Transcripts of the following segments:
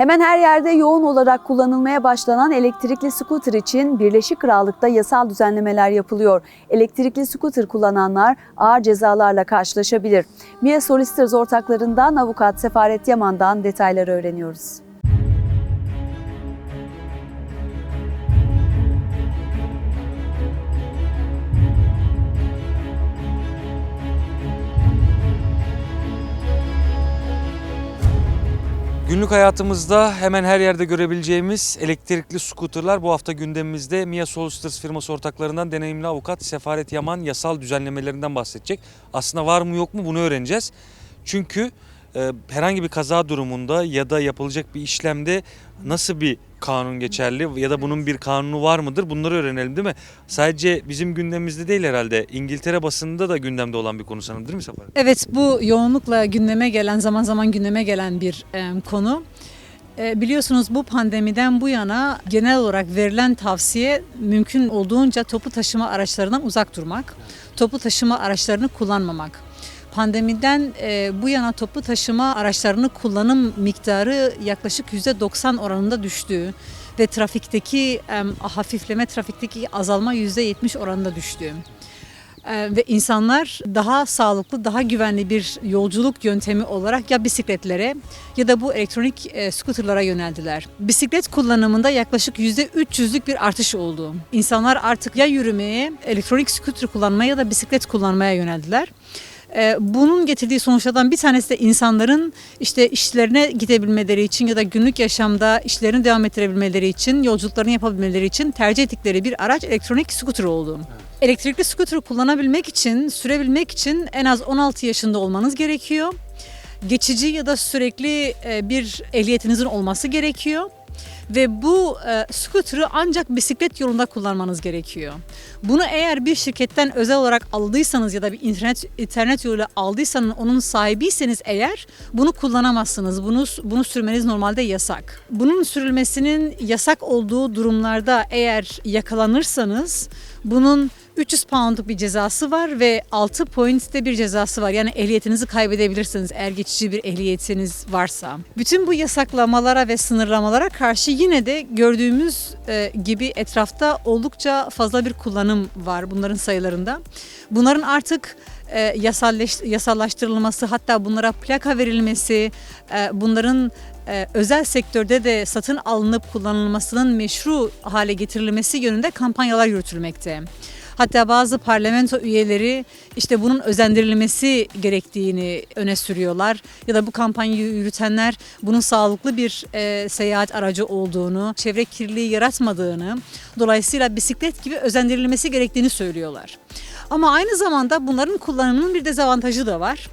Hemen her yerde yoğun olarak kullanılmaya başlanan elektrikli scooter için Birleşik Krallık'ta yasal düzenlemeler yapılıyor. Elektrikli scooter kullananlar ağır cezalarla karşılaşabilir. Mia Solicitors ortaklarından avukat Sefaret Yaman'dan detayları öğreniyoruz. Günlük hayatımızda hemen her yerde görebileceğimiz elektrikli skuterlar bu hafta gündemimizde Mia Solicitors firması ortaklarından deneyimli avukat Sefaret Yaman yasal düzenlemelerinden bahsedecek. Aslında var mı yok mu bunu öğreneceğiz. Çünkü e, herhangi bir kaza durumunda ya da yapılacak bir işlemde nasıl bir kanun geçerli ya da bunun bir kanunu var mıdır bunları öğrenelim değil mi? Sadece bizim gündemimizde değil herhalde İngiltere basınında da gündemde olan bir konu sanırım değil mi Sefaret? Evet bu yoğunlukla gündeme gelen zaman zaman gündeme gelen bir e, konu. E, biliyorsunuz bu pandemiden bu yana genel olarak verilen tavsiye mümkün olduğunca toplu taşıma araçlarından uzak durmak. Toplu taşıma araçlarını kullanmamak. Pandemiden e, bu yana toplu taşıma araçlarını kullanım miktarı yaklaşık %90 oranında düştü ve trafikteki e, hafifleme, trafikteki azalma %70 oranında düştü. Ee, ve insanlar daha sağlıklı, daha güvenli bir yolculuk yöntemi olarak ya bisikletlere ya da bu elektronik e, skuterlara yöneldiler. Bisiklet kullanımında yaklaşık %300'lük bir artış oldu. İnsanlar artık ya yürümeye, elektronik skuter kullanmaya ya da bisiklet kullanmaya yöneldiler. Ee, Bunun getirdiği sonuçlardan bir tanesi de insanların işte işlerine gidebilmeleri için ya da günlük yaşamda işlerini devam ettirebilmeleri için, yolculuklarını yapabilmeleri için tercih ettikleri bir araç elektronik skuter oldu. Elektrikli skuter kullanabilmek için, sürebilmek için en az 16 yaşında olmanız gerekiyor. Geçici ya da sürekli e, bir ehliyetinizin olması gerekiyor. Ve bu e, scooter'ı ancak bisiklet yolunda kullanmanız gerekiyor. Bunu eğer bir şirketten özel olarak aldıysanız ya da bir internet internet yoluyla aldıysanız onun sahibiyseniz eğer bunu kullanamazsınız. Bunu bunu sürmeniz normalde yasak. Bunun sürülmesinin yasak olduğu durumlarda eğer yakalanırsanız bunun 300 poundluk bir cezası var ve 6 points'te bir cezası var. Yani ehliyetinizi kaybedebilirsiniz eğer geçici bir ehliyetiniz varsa. Bütün bu yasaklamalara ve sınırlamalara karşı yine de gördüğümüz e, gibi etrafta oldukça fazla bir kullanım var bunların sayılarında. Bunların artık e, yasallaştırılması hatta bunlara plaka verilmesi, e, bunların özel sektörde de satın alınıp kullanılmasının meşru hale getirilmesi yönünde kampanyalar yürütülmekte. Hatta bazı parlamento üyeleri işte bunun özendirilmesi gerektiğini öne sürüyorlar. Ya da bu kampanyayı yürütenler bunun sağlıklı bir e, seyahat aracı olduğunu, çevre kirliliği yaratmadığını, dolayısıyla bisiklet gibi özendirilmesi gerektiğini söylüyorlar. Ama aynı zamanda bunların kullanımının bir dezavantajı da var.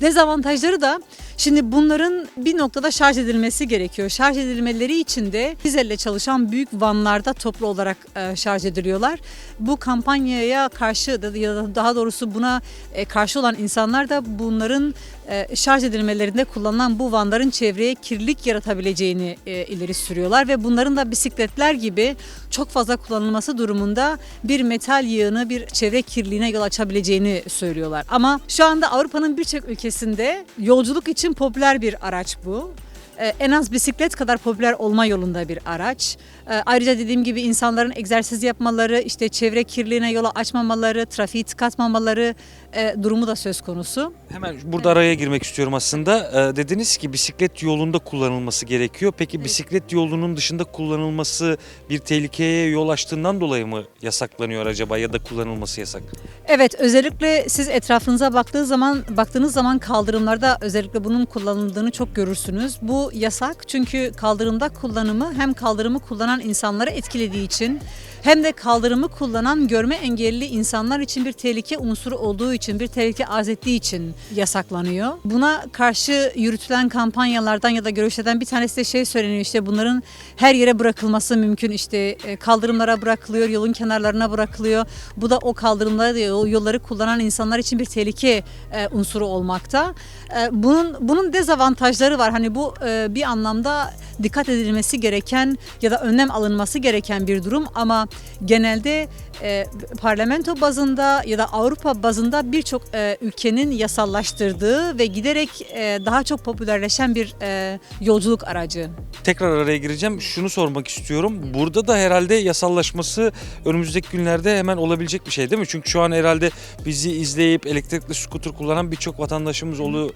Dezavantajları da şimdi bunların bir noktada şarj edilmesi gerekiyor. Şarj edilmeleri için de dizelle çalışan büyük vanlarda toplu olarak e, şarj ediliyorlar. Bu kampanyaya karşı ya da daha doğrusu buna e, karşı olan insanlar da bunların e, şarj edilmelerinde kullanılan bu vanların çevreye kirlilik yaratabileceğini ileri sürüyorlar ve bunların da bisikletler gibi çok fazla kullanılması durumunda bir metal yığını, bir çevre kirliliğine yol açabileceğini söylüyorlar. Ama şu anda Avrupa'nın birçok ülkesinde yolculuk için popüler bir araç bu. Ee, En az bisiklet kadar popüler olma yolunda bir araç. Ee, Ayrıca dediğim gibi insanların egzersiz yapmaları, işte çevre kirliliğine yola açmamaları, trafiği tıkatmamaları e, durumu da söz konusu. Hemen burada araya girmek istiyorum aslında. Ee, dediniz ki bisiklet yolunda kullanılması gerekiyor. Peki bisiklet yolunun dışında kullanılması bir tehlikeye yol açtığından dolayı mı yasaklanıyor acaba ya da kullanılması yasak? Evet, özellikle siz etrafınıza baktığı zaman baktığınız zaman kaldırımlarda özellikle bunun kullanıldığını çok görürsünüz. Bu yasak çünkü kaldırımda kullanımı hem kaldırımı kullanan insanları etkilediği için hem de kaldırımı kullanan görme engelli insanlar için bir tehlike unsuru olduğu için, bir tehlike arz ettiği için yasaklanıyor. Buna karşı yürütülen kampanyalardan ya da görüşlerden bir tanesi de şey söyleniyor işte bunların her yere bırakılması mümkün işte e, kaldırımlara bırakılıyor, yolun kenarlarına bırakılıyor. Bu da o kaldırımları yolları kullanan insanlar için bir tehlike e, unsuru olmakta. E, bunun bunun dezavantajları var. Hani bu bir anlamda dikkat edilmesi gereken ya da önlem alınması gereken bir durum ama genelde e, parlamento bazında ya da Avrupa bazında birçok e, ülkenin yasallaştırdığı ve giderek e, daha çok popülerleşen bir e, yolculuk aracı. Tekrar araya gireceğim. Şunu sormak istiyorum. Burada da herhalde yasallaşması önümüzdeki günlerde hemen olabilecek bir şey değil mi? Çünkü şu an herhalde bizi izleyip elektrikli scooter kullanan birçok vatandaşımız olu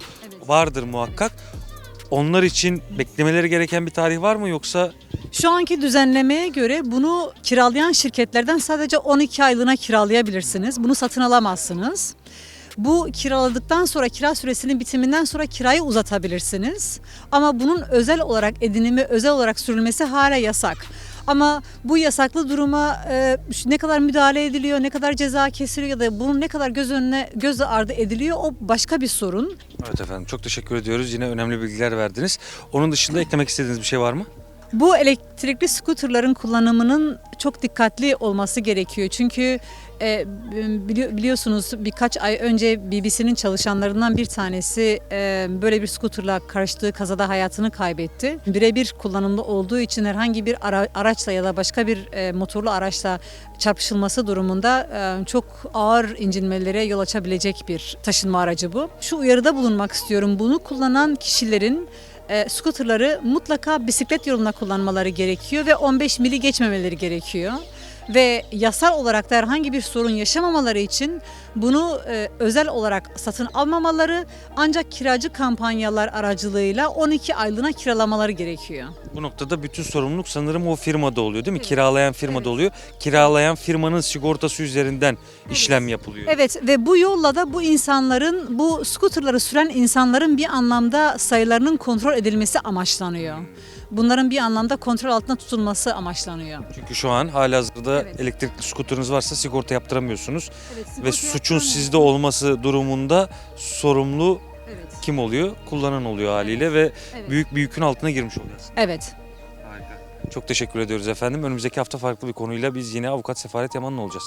vardır muhakkak. Onlar için beklemeleri gereken bir tarih var mı yoksa Şu anki düzenlemeye göre bunu kiralayan şirketlerden sadece 12 aylığına kiralayabilirsiniz. Bunu satın alamazsınız. Bu kiraladıktan sonra kira süresinin bitiminden sonra kirayı uzatabilirsiniz. Ama bunun özel olarak edinimi, özel olarak sürülmesi hala yasak. Ama bu yasaklı duruma e, ne kadar müdahale ediliyor, ne kadar ceza kesiliyor ya da bunun ne kadar göz önüne göz ardı ediliyor o başka bir sorun. Evet efendim çok teşekkür ediyoruz. Yine önemli bilgiler verdiniz. Onun dışında eklemek istediğiniz bir şey var mı? Bu elektrikli skuterların kullanımının çok dikkatli olması gerekiyor. Çünkü e, bili- biliyorsunuz birkaç ay önce BBC'nin çalışanlarından bir tanesi e, böyle bir skuterla karıştığı kazada hayatını kaybetti. Birebir kullanımlı olduğu için herhangi bir ara- araçla ya da başka bir e, motorlu araçla çarpışılması durumunda çok ağır incinmelere yol açabilecek bir taşınma aracı bu. Şu uyarıda bulunmak istiyorum. Bunu kullanan kişilerin e, scooterları mutlaka bisiklet yoluna kullanmaları gerekiyor ve 15 mili geçmemeleri gerekiyor. Ve yasal olarak da herhangi bir sorun yaşamamaları için bunu e, özel olarak satın almamaları ancak kiracı kampanyalar aracılığıyla 12 aylığına kiralamaları gerekiyor. Bu noktada bütün sorumluluk sanırım o firmada oluyor değil mi? Evet. Kiralayan firmada Evet. oluyor. Kiralayan firmanın sigortası üzerinden işlem yapılıyor. Evet ve bu yolla da bu insanların, bu skuterları süren insanların bir anlamda sayılarının kontrol edilmesi amaçlanıyor. Bunların bir anlamda kontrol altında tutulması amaçlanıyor. Çünkü şu an halihazırda Evet. elektrikli skuterınız varsa sigorta yaptıramıyorsunuz. Evet, Ve suçun sizde olması durumunda sorumlu Evet. kim oluyor? Kullanan oluyor haliyle ve Evet. büyük bir yükün altına girmiş oluyorsun. Evet. Harika. Çok teşekkür ediyoruz efendim. Önümüzdeki hafta farklı bir konuyla biz yine avukat Sefaret Yaman'la olacağız.